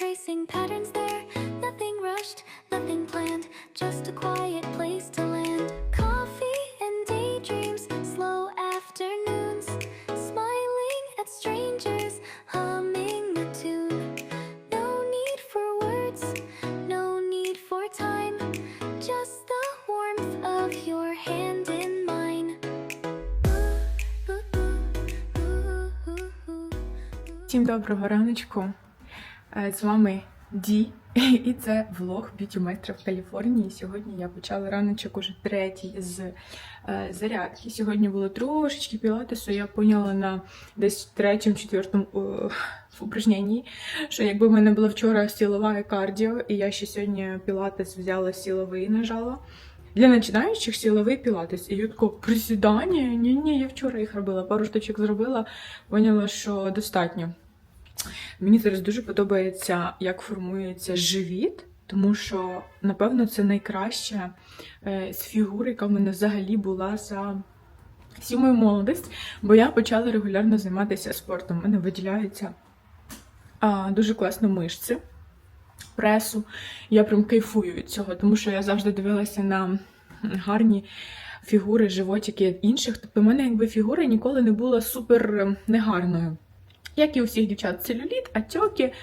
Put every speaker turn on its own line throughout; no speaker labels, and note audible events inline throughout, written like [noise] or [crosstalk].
tracing patterns there. Nothing rushed, nothing planned, just a quiet place to land. Coffee and daydreams, slow afternoons, smiling at strangers, humming a tune. No need for words, no need for time, just the warmth of your hand in mine.
Всім доброго раночку. Е, З вами Ді, [laughs] і це влог б'юті-майстра в Каліфорнії. Сьогодні я почала раночок уже третій з е, зарядки. Сьогодні було трошечки пілатесу. Я поняла на десь третьому, четвертому е, [laughs] упражненні, що якби в мене було вчора силова і кардіо, і я ще сьогодні пілатес взяла силовий, нажала. Для починаючих силовий пілатес. І я така, присідання? Ні, ні, я вчора їх робила, пару штучок зробила, поняла, що достатньо. Мені зараз дуже подобається, як формується живіт, тому що, напевно, це найкраща е, з фігур, яка в мене взагалі була за всю мою молодість, бо я почала регулярно займатися спортом. У мене виділяються а, дуже класно мишці, пресу. Я прям кайфую від цього, тому що я завжди дивилася на гарні фігури, животики інших. Тобто, в мене якби фігура ніколи не була супер е, негарною. Як і у всіх дівчат, целюліт, атьоки,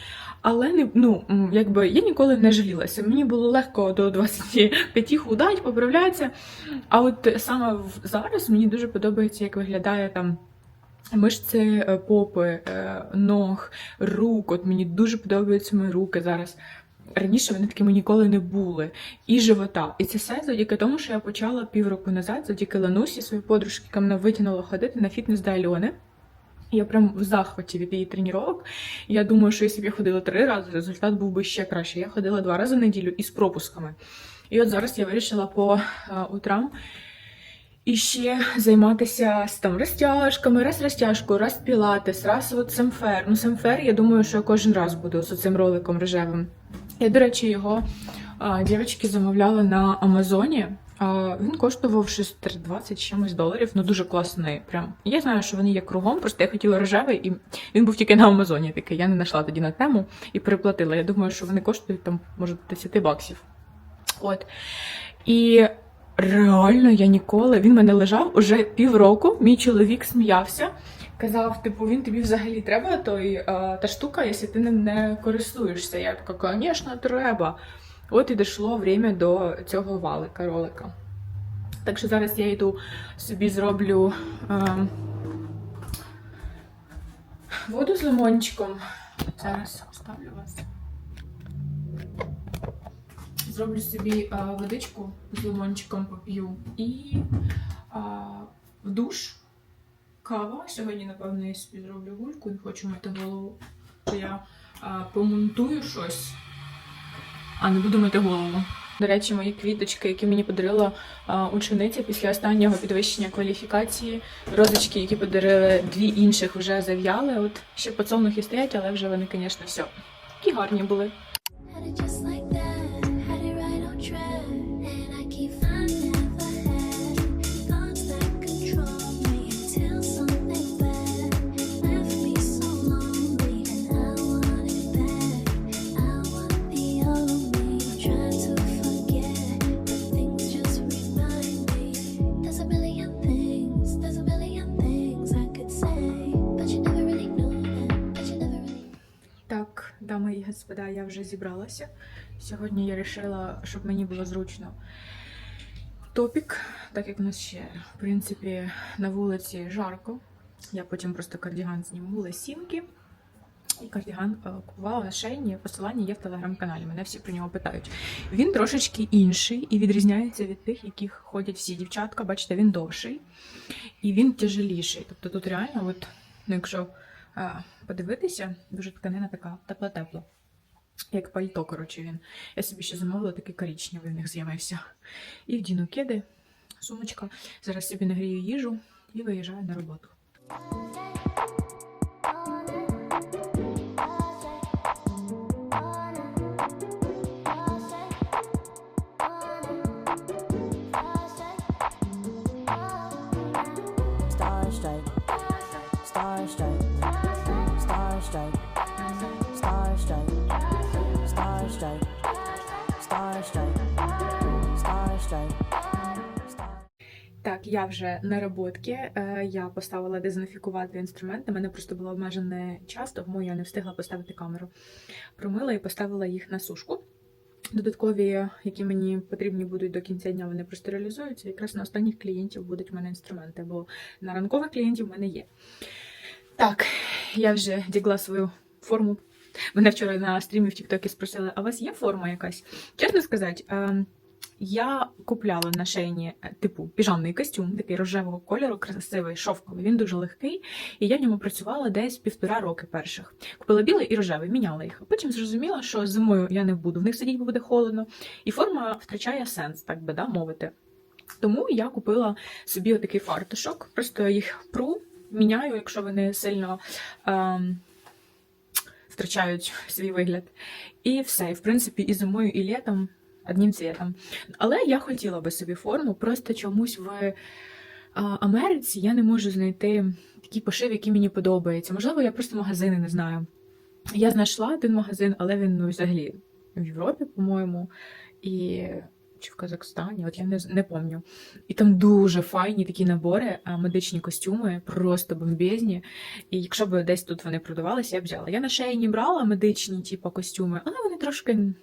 але не ну якби я ніколи не жалілася. Мені було легко до 25 худать, поправлятися. А от саме зараз мені дуже подобається, як виглядає там. Мишці е, попи, е, ног, рук. От мені дуже подобаються мої руки зараз. Раніше вони такими ніколи не були. І живота. І це все завдяки тому, що я почала півроку назад, завдяки Ланусі, своїй подружки, яка мене витягнула ходити на фітнес до Альони. Я прям в захваті від її тренувань. Я думаю, що якщо я ходила три рази, результат був би ще краще. Я ходила два рази в неділю із пропусками. І от зараз я вирішила по а, утрам і ще займатися з там розтяжками, раз розтяжкою, раз пілатес, раз от семфер. Ну, семфер, я думаю, що я кожен раз буду з цим роликом рожевим. Я, до речі, його а, дівчатки замовляли на Амазоні. Він коштував щось 20 чимось доларів, ну дуже класний. Прям я знаю, що вони є кругом, просто я хотіла рожевий, і він був тільки на Амазоні. Такий я не знайшла тоді на тему і переплатила. Я думаю, що вони коштують там, може, 10 баксів. От. І реально я ніколи. Він мене лежав уже півроку. Мій чоловік сміявся. Казав, типу, він тобі взагалі треба той, та штука, якщо ти ним не користуєшся. Я така, звісно, треба. От і дійшло время до цього валика ролика. Так що зараз я йду собі зроблю е, воду з лимончиком. Зараз ставлю вас. Зроблю собі а, водичку з лимончиком поп'ю і а, в душ кава. Сьогодні, напевно, я собі зроблю гульку, не хочу мити голову. То я а, помонтую щось, а не буду мити голову. До речі, мої квіточки, які мені подарила а, учениця після останнього підвищення кваліфікації. Розочки, які подарили дві інших, вже зав'яли. От ще подсолнухи стоять, але вже вони, звісно, все. Такі гарні були. Господа, я вже зібралася. Сьогодні я вирішила, щоб мені було зручно топік, так як у нас ще, в принципі, на вулиці жарко. Я потім просто кардіган зніму лесінки. І кардіган е, купувала на шейні. Посилання є в телеграм-каналі. Мене всі про нього питають. Він трошечки інший і відрізняється від тих, яких ходять всі дівчатка. Бачите, він довший і він тяжеліший. Тобто тут реально, от, ну, якщо е, подивитися, дуже тканина така тепла-тепла. Як пальто, коротше, він. Я собі ще замовила такий коричневий в них з'явився. І вдіну кеди, сумочка. Зараз собі нагрію їжу і виїжджаю на роботу. Так, я вже на роботці. Е, Я поставила дезінфікувати інструменти. У мене просто було обмежене час, тому я не встигла поставити камеру. Промила і поставила їх на сушку. Додаткові, які мені потрібні будуть до кінця дня, вони просто реалізуються. Якраз на останніх клієнтів будуть в мене інструменти, бо на ранкових клієнтів в мене є. Так, я вже дігла свою форму. Мене вчора на стрімі в Тіктокі спросили, а у вас є форма якась? Чесно сказати, ем, я купляла на шейні е, типу піжамний костюм, такий рожевого кольору, красивий, шовковий. Він дуже легкий, і я в ньому працювала десь півтора роки перших. Купила білий і рожевий, міняла їх. Потім зрозуміла, що зимою я не буду в них сидіти, бо буде холодно, і форма втрачає сенс, так би да, мовити. Тому я купила собі отакий фартушок. Просто їх пру, міняю, якщо вони сильно ем, втрачають свій вигляд. І все. І в принципі, і зимою, і літом одним цвітом. Але я хотіла би собі форму, просто чомусь в Америці я не можу знайти такий пошив, який мені подобається. Можливо, я просто магазини не знаю. Я знайшла один магазин, але він ну, взагалі в Європі, по-моєму, і чи в Казахстані, от я не, не пам'ятаю. І там дуже файні такі набори, медичні костюми, просто бомбезні. І якщо б десь тут вони продавалися, я б взяла. Я на шиї брала медичні, типу, костюми, але вони трошки.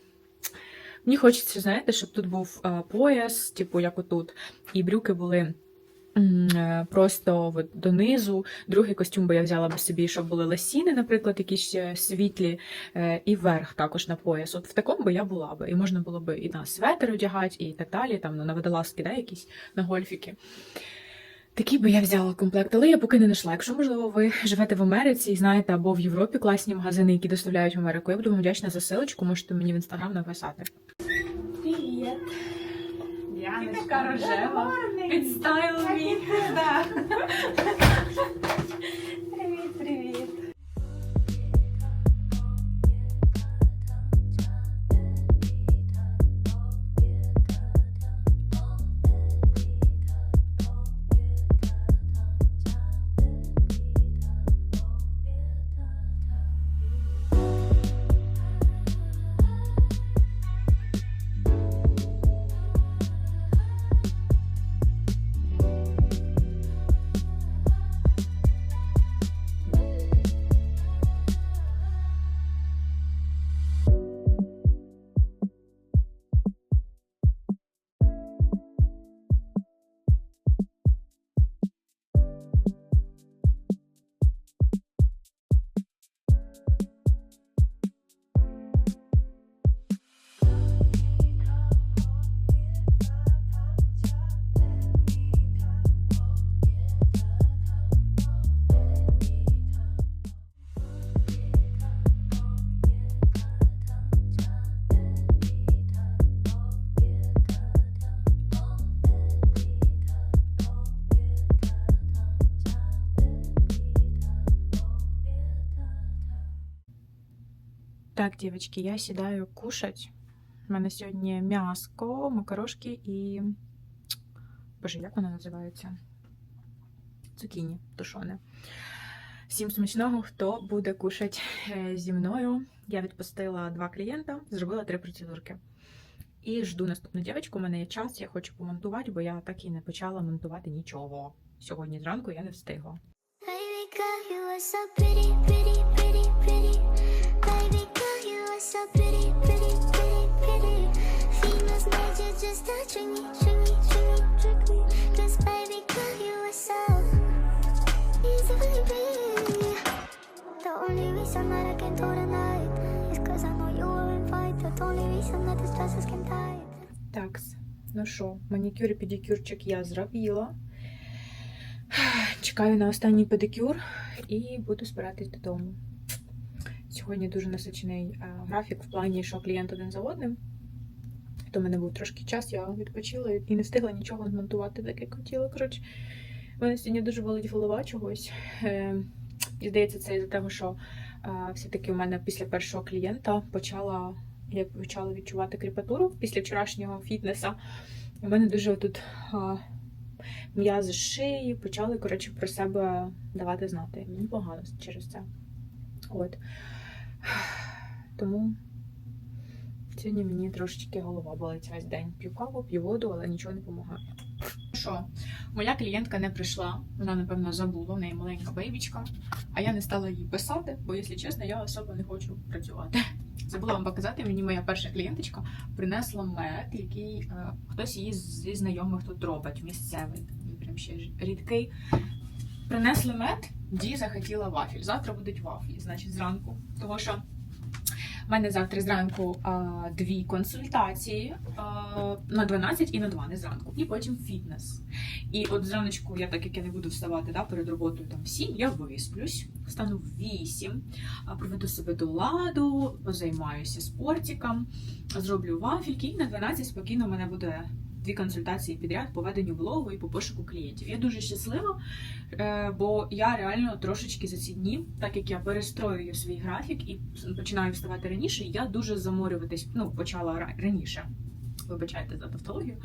Мені хочеться, знаєте, щоб тут був а, пояс, типу, як отут, і брюки були е, просто от, донизу. Другий костюм би я взяла б собі, щоб були лосіни, наприклад, якісь е, світлі, е, і верх також на пояс. От в такому би я була би. І можна було би і на светр одягати, і так далі, там ну, на водолазки, да, якісь на гольфіки. Такий би я взяла комплект, але я поки не знайшла. Якщо, можливо, ви живете в Америці і знаєте, або в Європі класні магазини, які доставляють в Америку, я буду вам вдячна за силочку, можете мені в інстаграм написати. Привіт! Яночка рожева. Підстайл мій. Так, девочки, я сідаю кушать. У мене сьогодні м'яско, макарошки і. Боже, як воно називається? Цукіні тушоне. Всім смачного, хто буде кушати зі мною. Я відпустила два клієнта, зробила три процедурки. І жду наступну дівчинку. У мене є час, я хочу помонтувати, бо я так і не почала монтувати нічого. Сьогодні зранку я не встигла.
Baby girl, you are so pretty, pretty, pretty, pretty. Are so pretty, pretty, pretty, pretty. Females made just to trick me, trick me, trick me, trick me. 'Cause baby girl, you are so easily pretty. The only reason that I can do tonight is 'cause I know you were invited. The only reason that this dress is skin tight.
Такс. Ну що, манікюр педикюрчик я зробила. Чекаю на останній педикюр і буду збиратись додому. Сьогодні дуже насичений е, графік в плані, що клієнт один за одним. То в мене був трошки час, я відпочила і не встигла нічого змонтувати, так як хотіла. Коротше, в мене сьогодні дуже болить голова чогось. Е, і здається, це із-за того, що е, все-таки у мене після першого клієнта почала, я почала відчувати кріпатуру після вчорашнього фітнеса. У мене дуже тут м'язи шиї почали, коротше, про себе давати знати. Мені погано через це. От. Тому сьогодні мені трошечки голова болить весь день. П'ю каву, п'ю воду, але нічого не допомагає. Що, Моя клієнтка не прийшла, вона, напевно, забула, в неї маленька бейбічка, а я не стала їй писати, бо, якщо чесно, я особо не хочу працювати. Забула вам показати, мені моя перша клієнточка принесла мед, який е, хтось її зі знайомих тут робить, місцевий, він прям ще рідкий. Принесли мед, Ді захотіла вафель. Завтра будуть вафлі, значить, зранку. Тому що в мене завтра зранку а, дві консультації а, на 12 і на 2 не зранку. І потім фітнес. І от зраночку, я так як я не буду вставати да, перед роботою там в 7, я висплюсь, встану в 8, а, приведу себе до ладу, позаймаюся спортиком, зроблю вафельки, і на 12 спокійно мене буде дві консультації підряд по веденню блогу і по пошуку клієнтів. Я дуже щаслива, е, бо я реально трошечки за ці дні, так як я перестроюю свій графік і починаю вставати раніше, я дуже заморюватись, ну, почала раніше. Вибачайте за тавтологію.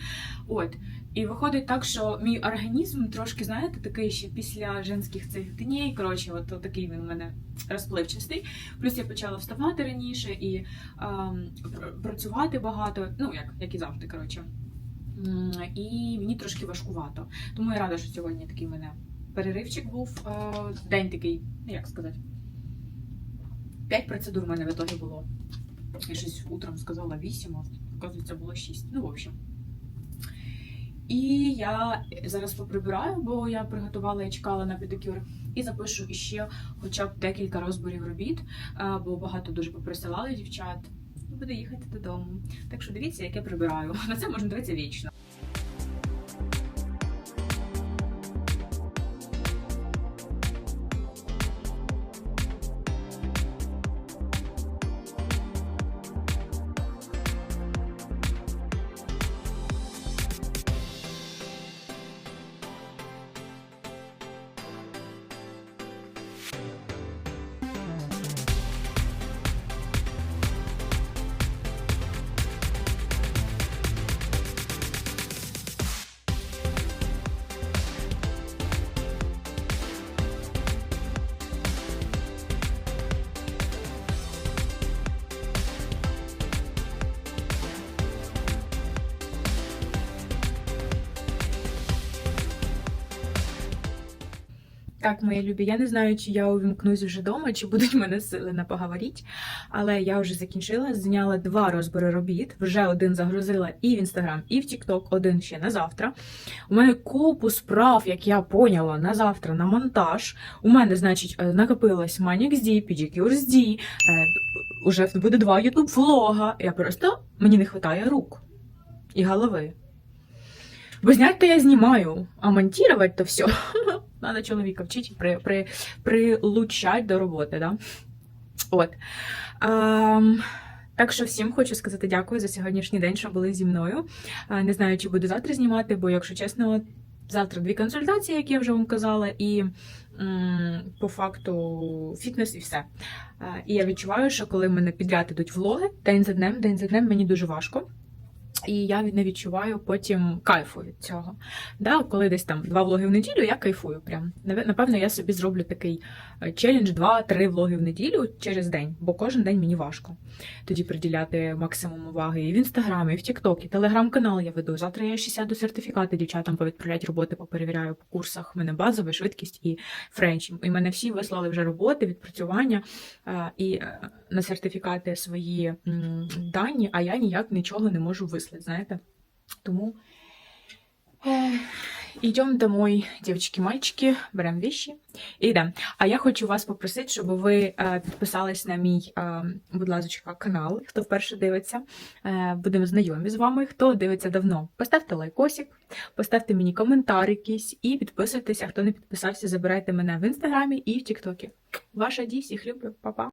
От. І виходить так, що мій організм трошки, знаєте, такий ще після женських цих днів. Коротше, от, такий він у мене розпливчастий. Плюс я почала вставати раніше і ем, працювати багато, ну як, як і завжди, коротше. І мені трошки важкувато. Тому я рада, що сьогодні такий у мене переривчик був. е, День такий, ну, як сказати. П'ять процедур в мене в ітогі було. Я щось утром сказала 8, а оказується було 6. Ну, в общем. І я зараз поприбираю, бо я приготувала і чекала на педикюр. І запишу іще хоча б декілька розборів робіт, бо багато дуже поприсилали дівчат. Буду їхати додому. Так що дивіться, як я прибираю. [laughs] На це можна дивитися вічно. Так, мої любі, я не знаю, чи я увімкнусь вже вдома, чи будуть мене сили на поговоріть. Але я вже закінчила, зняла два розбори робіт. Вже один загрузила і в інстаграм, і в Тікток, один ще на завтра. У мене купу справ, як я поняла, на завтра на монтаж. У мене, значить, е, накопилось Manix D, Pedicure D, е, уже буде два ютуб влога. Я просто мені не вистачає рук і голови. Бо зняти то я знімаю, а монтувати то все. [laughs] Надо чоловіка вчити при, при, прилучать до роботи, да? От. Ем, так що всім хочу сказати дякую за сьогоднішній день, що були зі мною. Е, Не знаю, чи буду завтра знімати, бо, якщо чесно, завтра дві консультації, як я вже вам казала, і м, по факту фітнес і все. Е, І я відчуваю, що коли мене підряд ідуть влоги, день за днем, день за днем мені дуже важко. І я не відчуваю потім кайфу від цього. Да, коли десь там два влоги в неділю, я кайфую прям. Напевно, я собі зроблю такий е, челендж: два-три влоги в неділю через день, бо кожен день мені важко. Тоді приділяти максимум уваги і в інстаграмі, і в Тікток, і телеграм-канал я веду. Завтра я ще сяду сертифікати дівчатам повідправлять роботи, поперевіряю по курсах. У мене базова швидкість і френч. І мене всі вислали вже роботи, відпрацювання е, і е, на сертифікати свої дані, а я ніяк нічого не можу вислати, знаєте. Тому йдемо домой, дівчатки, мальчики, беремо віші і йдемо. А я хочу вас попросити, щоб ви е, підписались на мій, е, будь ласка, канал, хто вперше дивиться. Е, будемо знайомі з вами. Хто дивиться давно, поставте лайкосик, поставте мені коментар якийсь і підписуйтеся. Хто не підписався, забирайте мене в інстаграмі і в Тіктокі. Ваша Ді, всіх люблю, па-па.